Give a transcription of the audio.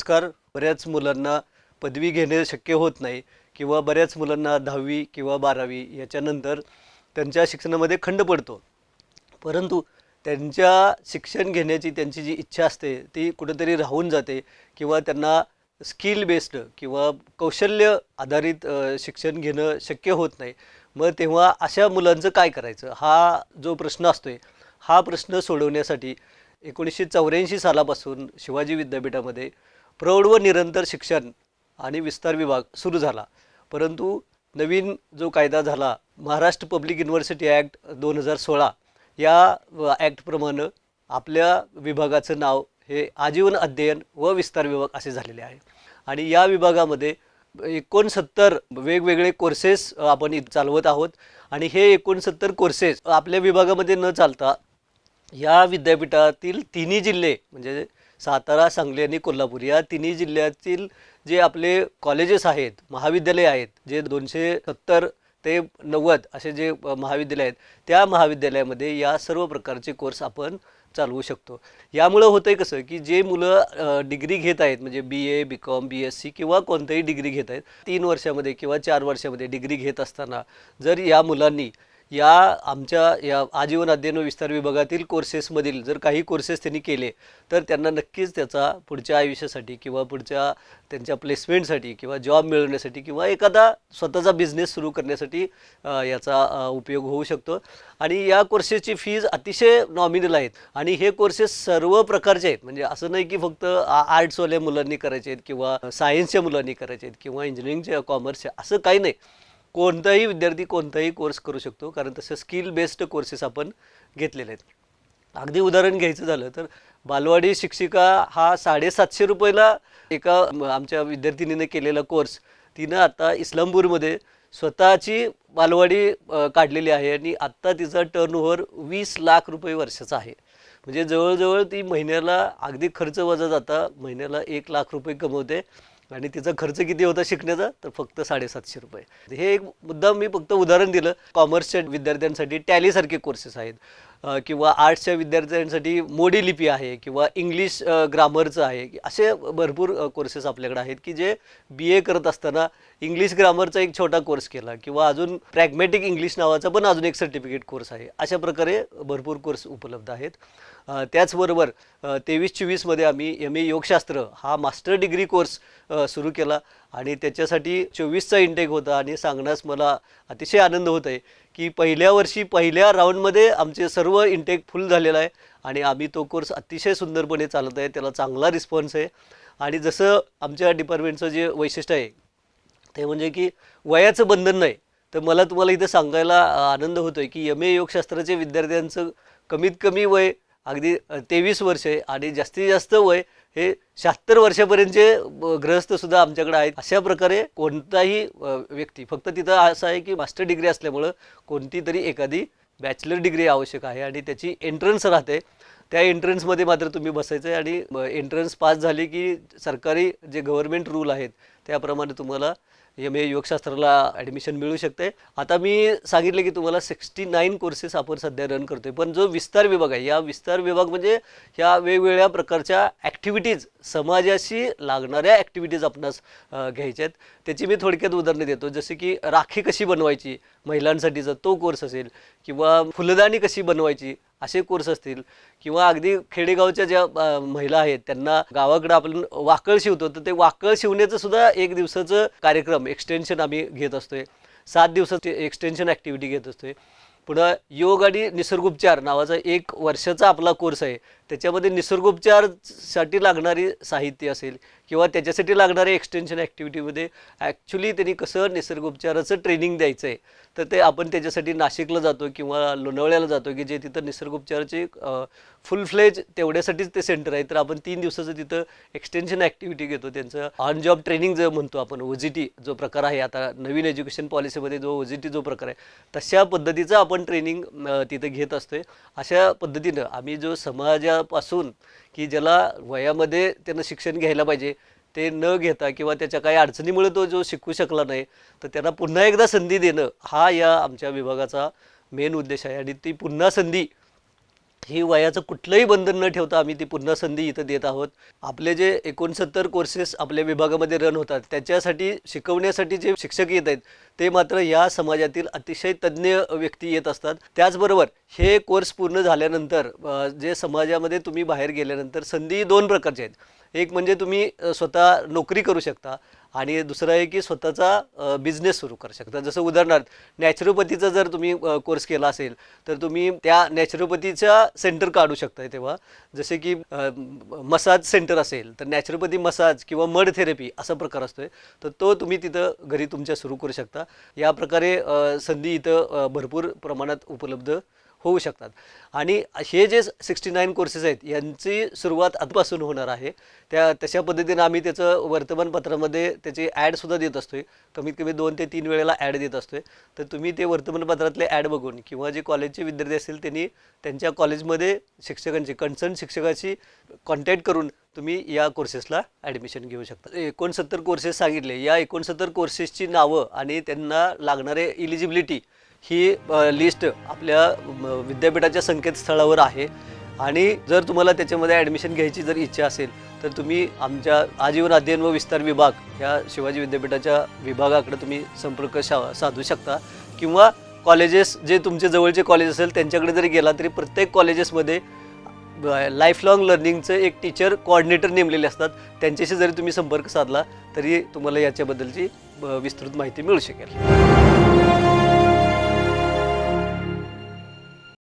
नमस्कार बऱ्याच मुलांना पदवी घेणे शक्य होत नाही किंवा बऱ्याच मुलांना दहावी किंवा बारावी याच्यानंतर त्यांच्या शिक्षणामध्ये खंड पडतो. परंतु त्यांच्या शिक्षण घेण्याची त्यांची जी इच्छा असते ती कुठेतरी राहून जाते किंवा त्यांना स्किल बेस्ड किंवा कौशल्य आधारित शिक्षण घेणं शक्य होत नाही. मग तेव्हा अशा मुलांचं काय करायचं? हा जो प्रश्न असतोय हा प्रश्न सोडवण्यासाठी एकोणीसशे चौऱ्याऐंशी सालापासून शिवाजी विद्यापीठामध्ये प्रौढ व निरंतर शिक्षण आणि विस्तार विभाग सुरू झाला. परंतु नवीन जो कायदा झाला महाराष्ट्र पब्लिक युनिव्हर्सिटी ॲक्ट दोन हजार सोळा या ॲक्टप्रमाणे आपल्या विभागाचं नाव हे आजीवन अध्ययन व विस्तार विभाग असे झालेले आहे. आणि या विभागामध्ये एकोणसत्तर वेगवेगळे कोर्सेस आपण चालवत आहोत. आणि हे एकोणसत्तर कोर्सेस आपल्या विभागामध्ये न चालता या विद्यापीठातील तिन्ही जिल्हे म्हणजे सातारा सांगली आणि कोल्हापूर या तिन्ही जिल्ह्यातील जे आपले कॉलेजेस आहेत महाविद्यालय आहेत जे दोनशे सत्तर ते नव्वद असे जे महाविद्यालय आहेत त्या महाविद्यालयामध्ये या सर्व प्रकारचे कोर्स आपण चालवू शकतो. यामुळं होतं आहे कसं की जे मुलं डिग्री घेत आहेत म्हणजे B A B Com B S C किंवा कोणत्याही डिग्री घेत आहेत तीन वर्षामध्ये किंवा चार वर्षामध्ये डिग्री घेत असताना जर या मुलांनी या आमच्या या आजीवन अध्ययन व विस्तार विभागातील कोर्सेसमधील जर काही कोर्सेस त्यांनी केले तर त्यांना नक्कीच त्याचा पुढच्या आयुष्यासाठी किंवा पुढच्या त्यांच्या प्लेसमेंटसाठी किंवा जॉब मिळवण्यासाठी किंवा एखादा स्वतःचा बिझनेस सुरू करण्यासाठी याचा उपयोग होऊ शकतो. आणि या कोर्सेसची फीज अतिशय नॉमिनल आहेत. आणि हे कोर्सेस सर्व प्रकारचे आहेत. म्हणजे असं नाही की फक्त आर्ट्सवाल्या मुलांनी करायचे आहेत किंवा सायन्सच्या मुलांनी करायचे आहेत किंवा इंजिनिअरिंगच्या कॉमर्सच्या असं काही नाही. कोणताही विद्यार्थी कोणताही कोर्स करू शकतो कारण तसं स्किल बेस्ड कोर्सेस आपण घेतलेले आहेत. अगदी उदाहरण घ्यायचं झालं तर बालवाडी शिक्षिका हा साडेसातशे रुपयाला एका आमच्या विद्यार्थिनीने केलेला कोर्स तिनं आता इस्लामपूरमध्ये स्वतःची बालवाडी काढलेली आहे आणि आत्ता तिचा टर्नओव्हर वीस लाख रुपये वर्षाचा आहे. म्हणजे जवळजवळ ती महिन्याला अगदी खर्च वजा जाता महिन्याला एक लाख रुपये कमवते. आणि तिचा खर्च किती होता शिकण्याचा? तर फक्त साडेसातशे रुपये. हे एक मुद्दा मी फक्त उदाहरण दिलं. कॉमर्सच्या विद्यार्थ्यांसाठी टॅलीसारखे कोर्सेस आहेत. किंवा आर्ट्सच्या विद्यार्थ्यांसाठी मोडी लिपी आहे किंवा इंग्लिश ग्रामरचं आहे. असे भरपूर कोर्सेस आपल्याकडे आहेत की जे बी ए करत असताना इंग्लिश ग्रामरचा एक छोटा कोर्स केला किंवा अजून प्रॅग्मॅटिक इंग्लिश नावाचा पण अजून एक सर्टिफिकेट कोर्स आहे. अशा प्रकारे भरपूर कोर्स उपलब्ध आहेत. त्याचबरोबर तेवीस चोवीसमध्ये आम्ही एम ए योगशास्त्र हा मास्टर डिग्री कोर्स सुरू केला आणि त्याच्यासाठी चोवीसचा इंटेक होता आणि सांगण्यास मला अतिशय आनंद होत आहे की पहिल्या वर्षी पहिल्या राऊंडमध्ये आमचे सर्व इंटेक फुल झालेला आहे आणि आम्ही तो कोर्स अतिशय सुंदरपणे चालत आहे त्याला चांगला रिस्पॉन्स आहे. आणि जसं आमच्या डिपार्टमेंटचं जे वैशिष्ट्य आहे ते म्हणजे की वयाचं बंधन नाही. तर मला तुम्हाला इथं सांगायला आनंद होतो आहे की एम ए योगशास्त्राचे विद्यार्थ्यांचं कमीत कमी वय अगदी तेवीस वर्ष आहे आणि जास्तीत जास्त वय हे शहात्तर वर्षापर्यंतचे ग्रहस्थसुद्धा आमच्याकडे आहेत. अशा प्रकारे कोणताही व्यक्ती फक्त तिथं असं आहे की मास्टर डिग्री असल्यामुळं कोणती तरी एखादी बॅचलर डिग्री आवश्यक आहे आणि त्याची एंट्रन्स राहते. त्या एंट्रन्समध्ये मात्र तुम्ही बसायचं आहे आणि एंट्रन्स पास झाली की सरकारी जे गव्हर्मेंट रूल आहेत त्याप्रमाणे तुम्हाला एम ए योगशास्त्राला ॲडमिशन मिळू शकते. आता मी सांगितलं की तुम्हाला सिक्स्टी नाईन कोर्सेस आपण सध्या रन करतोय. पण जो विस्तार विभाग आहे या विस्तार विभाग म्हणजे ह्या वेगवेगळ्या प्रकारच्या ॲक्टिव्हिटीज समाजाशी लागणाऱ्या ॲक्टिव्हिटीज आपणास घ्यायच्या आहेत. त्याची मी थोडक्यात उदाहरणं देतो. जसे की राखी कशी बनवायची महिलांसाठीचा तो कोर्स असेल किंवा फुलदाणी कशी बनवायची असे कोर्स असतील किंवा अगदी खेडेगावच्या ज्या महिला आहेत त्यांना गावाकडं आपण वाकळ शिवतो तर ते वाकळ शिवण्याचं सुद्धा एक दिवसाचं कार्यक्रम एक्सटेन्शन आम्ही घेत असतोय. सात दिवसाची एक्सटेन्शन ॲक्टिव्हिटी घेत असतोय. पुन्हा योग आणि निसर्गोपचार नावाचा एक वर्षाचा आपला कोर्स आहे. त्याच्यामध्ये निसर्गोपचारसाठी लागणारी साहित्य असेल किंवा त्याच्यासाठी लागणाऱ्या एक्सटेन्शन ॲक्टिव्हिटीमध्ये ॲक्च्युली त्यांनी कसं निसर्गोपचाराचं ट्रेनिंग द्यायचं आहे तर ते आपण त्याच्यासाठी नाशिकला जातो किंवा लोणावळ्याला जातो की जे तिथं निसर्गोपचाराचे फुल फ्लेज तेवढ्यासाठीच ते सेंटर आहे. तर आपण तीन दिवसाचं तिथं एक्सटेन्शन ॲक्टिव्हिटी घेतो. त्यांचं ऑन जॉब ट्रेनिंग जे म्हणतो आपण ओजीटी जो प्रकार आहे आता नवीन एज्युकेशन पॉलिसीमध्ये जो ओजीटी जो प्रकार आहे तशा पद्धतीचं आपण ट्रेनिंग तिथं घेत असतो आहे अशा पद्धतीनं आम्ही जो समाजापासून की ज्याला वयामध्ये त्यानं शिक्षण घ्यायला पाहिजे ते न घेता किंवा त्याच्या काही अडचणीमुळे तो जो शिकू शकला नाही तर त्यांना पुन्हा एकदा संधी देणं हा या आमच्या विभागाचा मेन उद्देश आहे. आणि ती पुन्हा संधी ही वयाचं कुठलंही बंधन न ठेवता आम्ही ती पुन्हा संधी इथं देत आहोत. आपले जे एकोणसत्तर कोर्सेस आपल्या विभागामध्ये रन होतात त्याच्यासाठी शिकवण्यासाठी जे शिक्षक येत आहेत ते मात्र या समाजातील अतिशय तज्ज्ञ व्यक्ती येत असतात. त्याचबरोबर हे कोर्स पूर्ण झाल्यानंतर जे समाजामध्ये तुम्ही बाहेर गेल्यानंतर संधी दोन प्रकारच्या आहेत. एक म्हणजे तुम्ही स्वतः नोकरी करू शकता आणि दुसरं आहे की स्वतःचा बिझनेस सुरू करू शकता. जसं उदाहरणार्थ नॅचरोपॅथीचा जर तुम्ही कोर्स केला असेल तर तुम्ही त्या नॅचरोपॅथीचा सेंटर काढू शकता तेव्हा. जसे की मसाज सेंटर असेल तर नॅचरोपॅथी मसाज किंवा मड थेरपी असा प्रकार असतोय. तर तो तुम्ही तिथं घरी तुमच्या सुरू करू शकता. या प्रकारे संधी इथं भरपूर प्रमाणात उपलब्ध होऊ शकतात. आणि हे जे सिक्स्टी नाईन कोर्सेस आहेत यांची सुरुवात आजपासून होणार आहे. त्या तशा पद्धतीनं आम्ही त्याचं वर्तमानपत्रामध्ये त्याची ॲडसुद्धा देत असतो आहे कमीत कमी दोन ते तीन वेळेला ॲड देत असतो आहे तर तुम्ही ते वर्तमानपत्रातले ॲड बघून किंवा जे कॉलेजचे विद्यार्थी असतील त्यांनी त्यांच्या कॉलेजमध्ये शिक्षकांची कन्सर्न शिक्षकाशी कॉन्टॅक्ट करून तुम्ही या कोर्सेसला ॲडमिशन घेऊ शकता. एकोणसत्तर कोर्सेस सांगितले. या एकोणसत्तर कोर्सेसची नावं आणि त्यांना लागणारे इलिजिबिलिटी ही लिस्ट आपल्या विद्यापीठाच्या संकेतस्थळावर आहे. आणि जर तुम्हाला त्याच्यामध्ये ॲडमिशन घ्यायची जर इच्छा असेल तर तुम्ही आमच्या आजीवन अध्ययन व विस्तार विभाग या शिवाजी विद्यापीठाच्या विभागाकडे तुम्ही संपर्क शा साधू शकता. किंवा कॉलेजेस जे तुमचे जवळचे कॉलेज असेल त्यांच्याकडे जरी गेला तरी प्रत्येक कॉलेजेसमध्ये लाईफ लॉंग लर्निंगचं एक टीचर कोऑर्डिनेटर नेमलेले असतात. त्यांच्याशी जरी तुम्ही संपर्क साधला तरी तुम्हाला याच्याबद्दलची विस्तृत माहिती मिळू शकेल.